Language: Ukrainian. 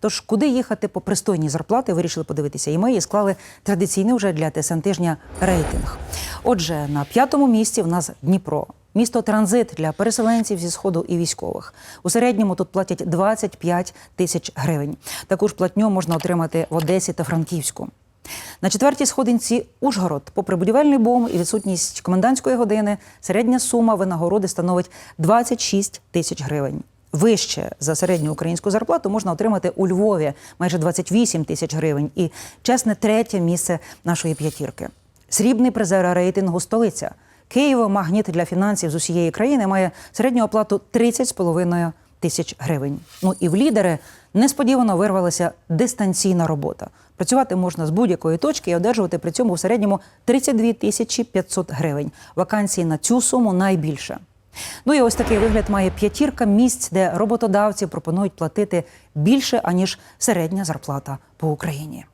Тож, куди їхати по пристойній зарплати, вирішили подивитися. І ми і склали традиційний вже для ТСН тижня рейтинг. Отже, на п'ятому місці в нас Дніпро. Місто транзит для переселенців зі сходу і військових. У середньому тут платять 25 тисяч гривень. Таку ж платню можна отримати в Одесі та Франківську. На четвертій сходинці Ужгород, попри будівельний бум і відсутність комендантської години, середня сума винагороди становить 26 тисяч гривень. Вище за середню українську зарплату можна отримати у Львові майже 28 тисяч гривень і чесне третє місце нашої п'ятірки. Срібний призер рейтингу столиця. Києво магніт для фінансів з усієї країни має середню оплату 30,5 тисяч гривень. Ну і в лідери несподівано вирвалася дистанційна робота. Працювати можна з будь-якої точки і одержувати при цьому в середньому 32 тисячі 500 гривень. Вакансій на цю суму найбільше. Ну і ось такий вигляд має п'ятірка місць, де роботодавці пропонують платити більше аніж середня зарплата по Україні.